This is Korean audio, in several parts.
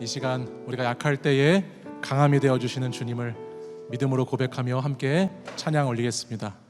이 시간 우리가 약할 때에 강함이 되어 주시는 주님을 믿음으로 고백하며 함께 찬양 올리겠습니다.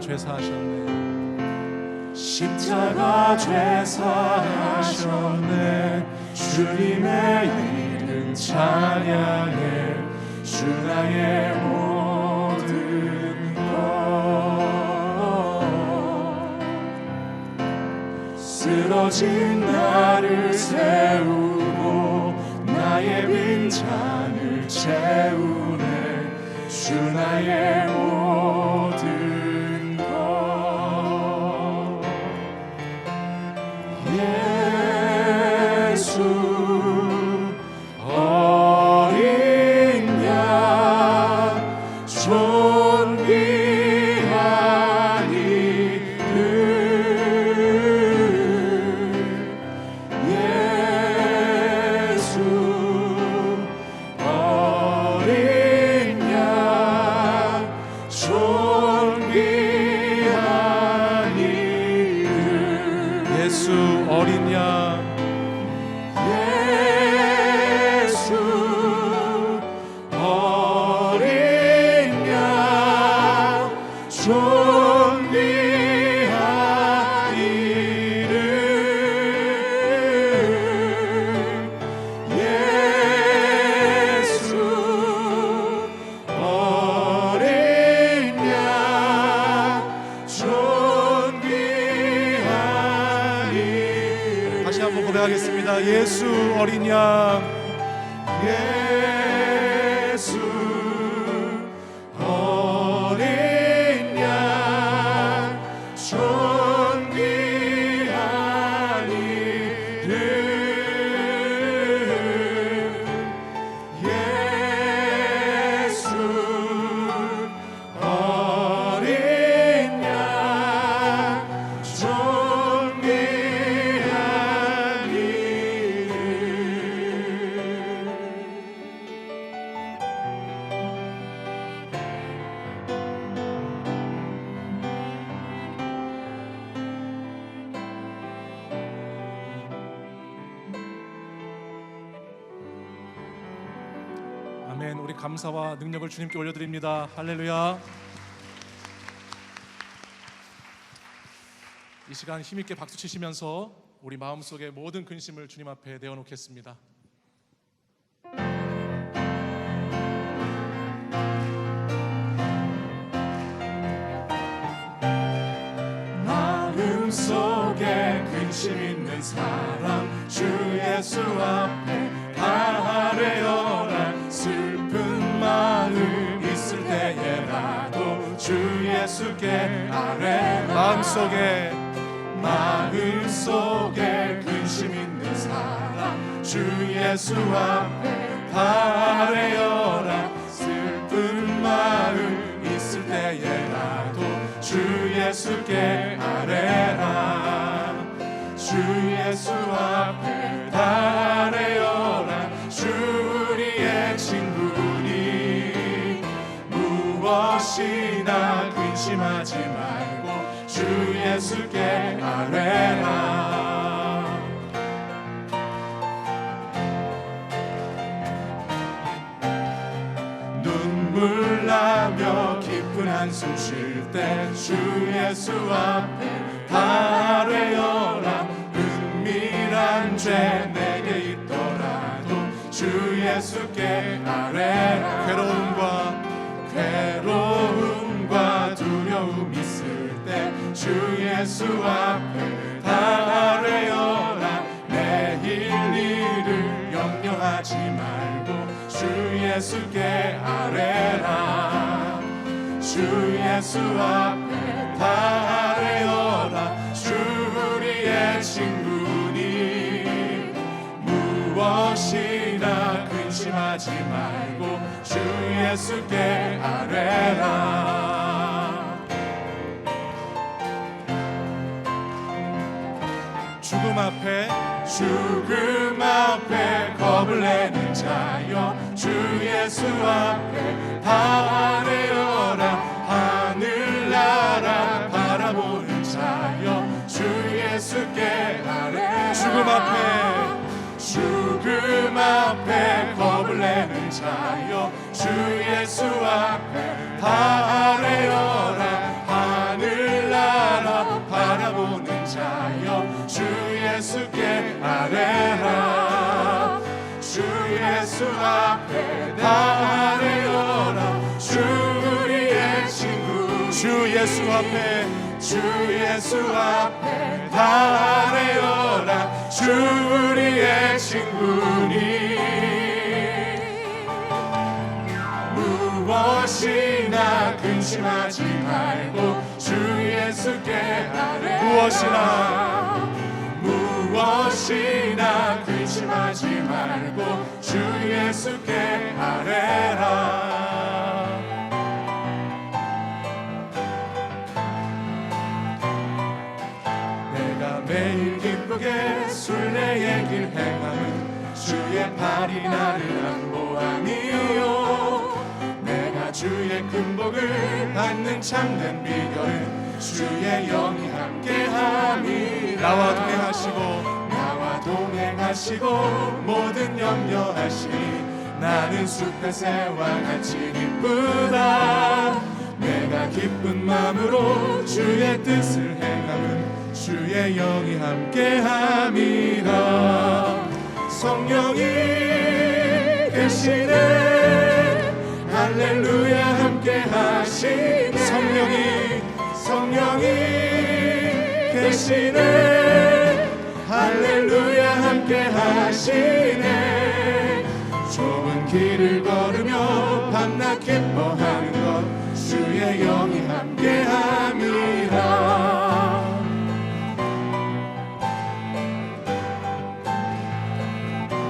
죄사하셨네. 십자가 죄사하셨네. 주님의 이름 찬양해. 주 나의 모든 것. 쓰러진 나를 세우고 나의 빈잔을 채우네. 주 나의 예수 어린 양 아멘. 우리 감사와 능력을 주님께 올려드립니다. 할렐루야. 이 시간 힘있게 박수 치시면서 우리 마음속의 모든 근심을 주님 앞에 내어놓겠습니다. 마음속에 근심 있는 사람 주 예수 앞 예수께 아뢰라 마음속에 마음속에 근심 있는 사람 주 예수 앞에 다 아뢰어라. 슬픈 마음 있을 때에라도 주 예수께 아뢰라. 주 예수 앞에 다 아뢰어라. 주 우리의 친구니 무엇이나 근심하지 말고 주 예수께 아뢰라. 눈물 나며 깊은 한숨 쉴 때 주 예수 앞에 아뢰어라. 은밀한 죄 내게 있더라도 주 예수께 아뢰라. 괴로움과 괴로움. 주 예수 앞에 다 아뢰어라. 내일 일을 염려하지 말고 주 예수께 아뢰라. 주 예수 앞에 다 아뢰어라. 주 우리의 친구니. 무엇이나 근심하지 말고 주 예수께 아뢰라 죽음 앞에 겁을 내는 자여 주 예수 앞에 다 아뢰어라. 하늘나라 바라보는 자여 주 예수께 아뢰 죽음 앞에. 죽음 앞에 겁을 내는 자여 주 예수 앞에 다 아뢰어라. 하늘나라 바라보는 자여 주 예수께 아뢰라. 주 예수 앞에 다 아뢰어라 주 우리의 친구. 주 예수 앞에. 주 예수 앞에 다 아뢰어라 주 우리의 친구니. 무엇이나 근심하지 말고 주 예수께 아뢰 무엇이나 무엇이나 근심하지 말고 주 예수께 아뢰라. 내가 매일 기쁘게 순례의 길 행함은 주의 팔이 나를 안보하니요. 내가 주의 큰 복을 받는 참된 비결은 주의 영이 함께함이 나와 동행하시고 나와 동행하시고 모든 염려하시니 나는 숲의 새와 같이 기쁘다. 내가 기쁜 마음으로 주의 뜻을 행함은 주의 영이 함께함이라 성령이 계시네. 할렐루야 함께하시 계시네. 할렐루야 함께 하시네. 좁은 길을 걸으며 밤낮 기뻐하는 것 주의 영이 함께 함이라.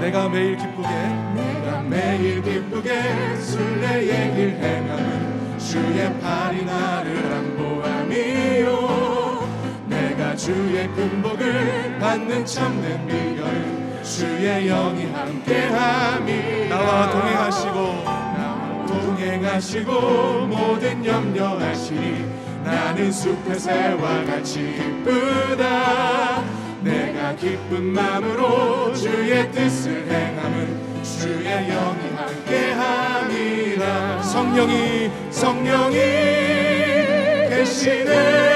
내가 매일 기쁘게 내가 매일 기쁘게 순례의 길 행함은 주의 팔이 나를 주의 큰 복을 받는 참된 비결은 주의 영이 함께함이 나와 동행하시고. 나와 동행하시고 모든 염려하시니 나는 숲의 새와 같이 기쁘다. 내가 기쁜 마음으로 주의 뜻을 행함은 주의 영이 함께함이라. 성령이 성령이 계시네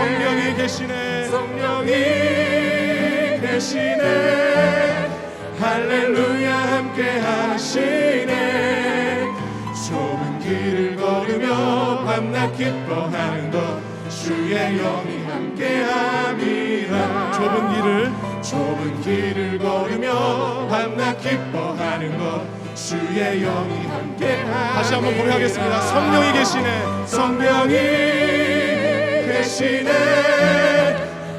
성령이 계시네. 성령이 계시네. 할렐루야 함께 하시네. 좁은 길을 걸으며 밤낮 기뻐하는 것 주의 영이 함께 함이라. 좁은 길을? 좁은 길을 걸으며 밤낮 기뻐하는 것 주의 영이 함께함이라 다시 한번 고백하겠습니다. 성령이 계시네. 성령이 계시네.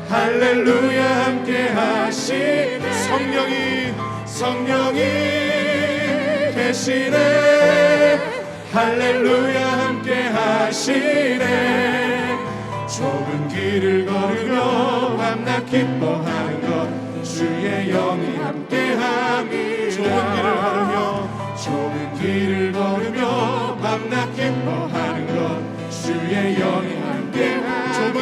할렐루야 함께 하시네. 성령이 성령이 계시네. 할렐루야 함께 하시네. 하시네 좁은 길을 걸으며 밤낮 기뻐하는 것 주의 영이 함께 함이라 좁은 길을 걸으며 좁은 길을 걸으며 밤낮 기뻐하는 것 주의 영이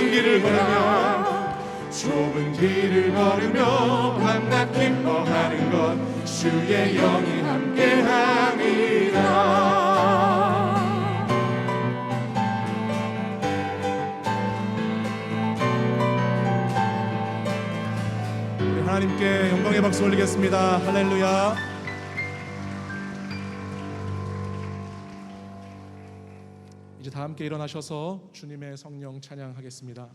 길을 걸으며 좁은 길을 걸으며 밤낮 기뻐하는 것 주의 영이 함께함이라 하나님께 영광의 박수 올리겠습니다. 할렐루야 이제 다 함께 일어나셔서 주님의 성령 찬양하겠습니다.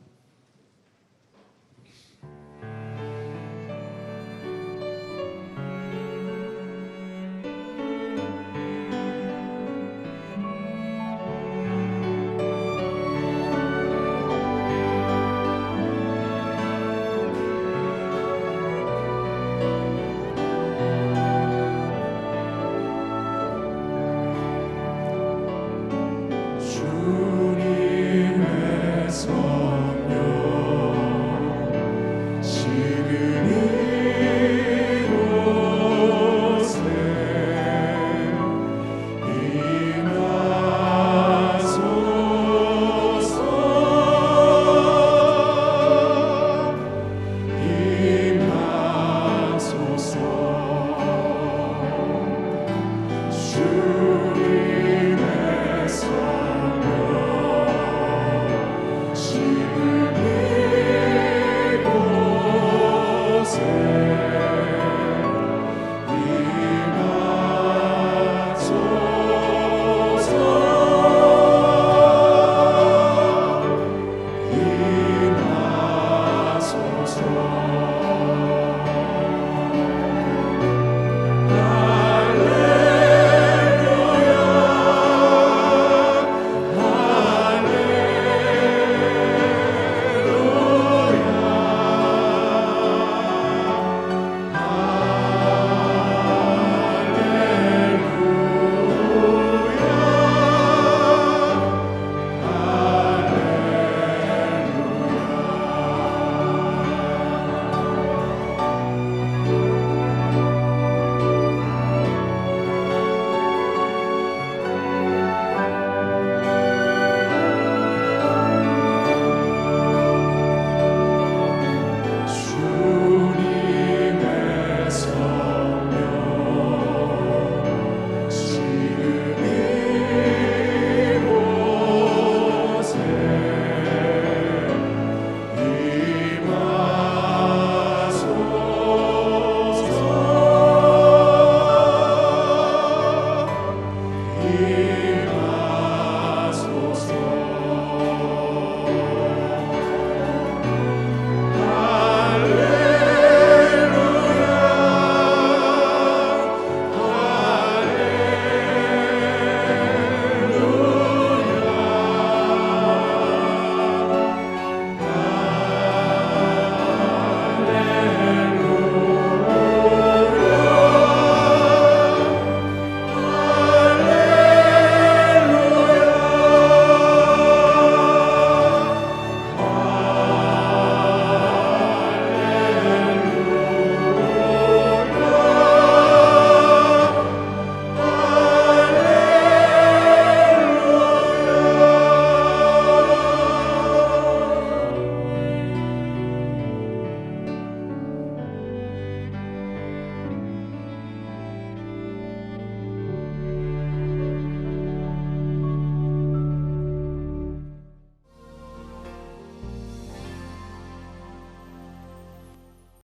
Lord.